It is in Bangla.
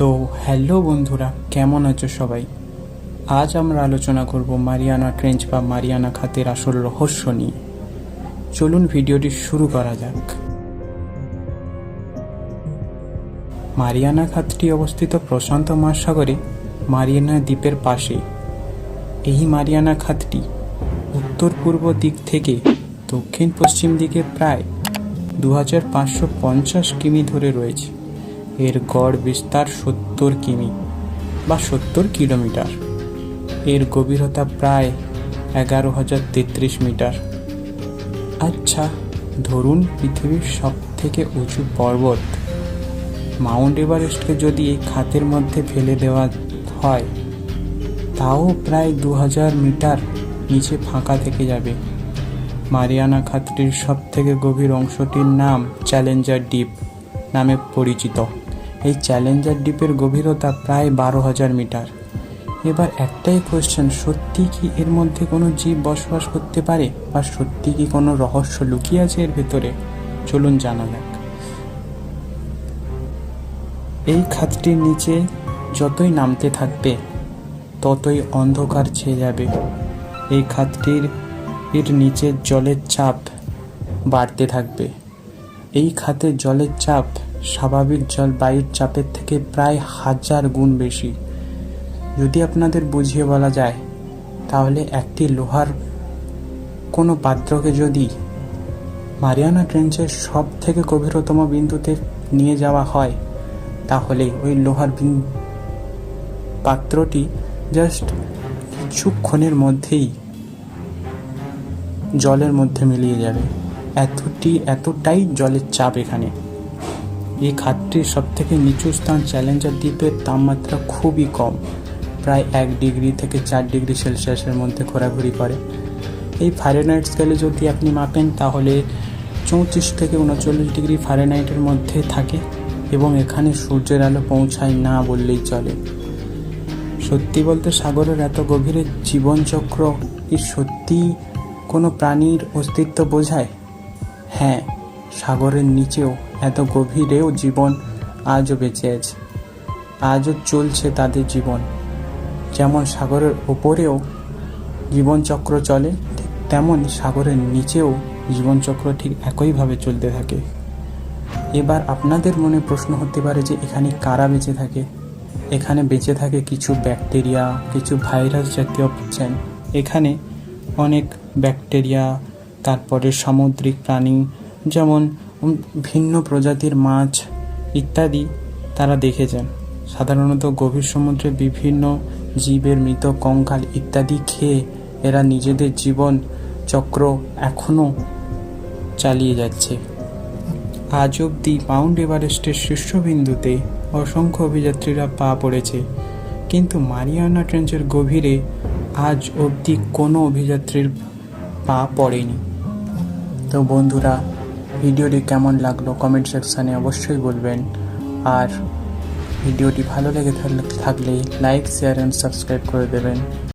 তো হ্যালো বন্ধুরা, কেমন আছো সবাই? আজ আমরা আলোচনা করব মারিয়ানা ট্রেঞ্চ বা মারিয়ানা খাতের আসল রহস্য নিয়ে। চলুন ভিডিওটি শুরু করা যাক। মারিয়ানা খাতটি অবস্থিত প্রশান্ত মহাসাগরে, মারিয়ানা দ্বীপের পাশে। এই মারিয়ানা খাতটি উত্তর পূর্ব দিক থেকে দক্ষিণ পশ্চিম দিকে প্রায় দু হাজার পাঁচশো পঞ্চাশ কিমি ধরে রয়েছে। এর গড় বিস্তার সত্তর কিমি বা সত্তর কিলোমিটার। এর গভীরতা প্রায় এগারো হাজার তেত্রিশ মিটার। আচ্ছা ধরুন পৃথিবীর সব থেকে উঁচু পর্বত। মাউন্ট এভারেস্টকে যদি এই খাতের মধ্যে ফেলে দেওয়া হয়, তাও প্রায় দু হাজার মিটার নিচে ফাঁকা থেকে যাবে। মারিয়ানা খাতটির সব থেকে গভীর অংশটির নাম চ্যালেঞ্জার ডিপ নামে পরিচিত। এই চ্যালেঞ্জার ডিপের গভীরতা প্রায় বারো হাজার মিটার। এবার একটাই কোয়েশ্চেন সত্যি কি এর মধ্যে কোনো জীব বসবাস করতে পারে বা সত্যি কি কোনো রহস্য লুকিয়ে আছে এর ভেতরে? চলুন জানা যাক। এই খাতটির নিচে যতই নামতে থাকবে, ততই অন্ধকার ছেয়ে যাবে। এই খাতটির এর নিচে জলের চাপ বাড়তে থাকবে। এই খাতে জলের চাপ স্বাভাবিক জল বায়ুর চাপের থেকে প্রায় হাজার গুণ বেশি। যদি আপনাদের বুঝিয়ে বলা যায়, তাহলে একটি লোহার কোনো পাত্রকে যদি মারিয়ানা ট্রেঞ্চের সব থেকে গভীরতম বিন্দুতে নিয়ে যাওয়া হয়, তাহলে ওই লোহার পাত্রটি জাস্ট কিছুক্ষণের মধ্যেই জলের মধ্যে মিলিয়ে যাবে। এতটি এতটাই জলের চাপ এখানে। এই খাতটির সব থেকে নিচু স্থান চ্যালেঞ্জার দ্বীপের তাপমাত্রা খুবই কম, প্রায় এক ডিগ্রি থেকে চার ডিগ্রি সেলসিয়াসের মধ্যে ঘোরাঘুরি করে। এই ফারেনহাইট স্কেলে যদি আপনি মাপেন, তাহলে চৌত্রিশ থেকে উনচল্লিশ ডিগ্রি ফারেনহাইটের মধ্যে থাকে এবং এখানে সূর্যের আলো পৌঁছায় না বললেই চলে। সত্যি বলতে সাগরের এত গভীরে জীবনচক্র কি সত্যি কোনো প্রাণীর অস্তিত্ব বোঝায়? হ্যাঁ সাগরের নিচেও এত গভীরেও জীবন আজও বেঁচে আছে। আজও চলছে তাদের জীবন। যেমন সাগরের ওপরেও জীবনচক্র চলে, ঠিক তেমন সাগরের নিচেও জীবনচক্র ঠিক একইভাবে চলতে থাকে। এবার আপনাদের মনে প্রশ্ন হতে পারে যে, এখানে কারা বেঁচে থাকে? এখানে বেঁচে থাকে কিছু ব্যাকটেরিয়া, কিছু ভাইরাস জাতীয় পাচ্ছেন এখানে অনেক ব্যাকটেরিয়া, তারপরে সামুদ্রিক প্রাণী যেমন ভিন্ন প্রজাতির মাছ ইত্যাদি তারা দেখেছেন। সাধারণত গভীর সমুদ্রে বিভিন্ন জীবের মৃত কঙ্কাল ইত্যাদি খেয়ে এরা নিজেদের জীবন চক্র এখনও চালিয়ে যাচ্ছে। আজ অবধি মাউন্ট এভারেস্টের শীর্ষবিন্দুতে অসংখ্য অভিযাত্রীরা পা পড়েছে। কিন্তু মারিয়ানা ট্রেঞ্চের গভীরে আজ অবধি কোনো অভিযাত্রীর পা পড়েনি। তো বন্ধুরা ভিডিওটি কেমন লাগল কমেন্ট সেকশানে অবশ্যই বলবেন। আর ভিডিওটি ভালো লেগে থাকলে লাইক শেয়ার অ্যান্ড সাবস্ক্রাইব করে দেবেন।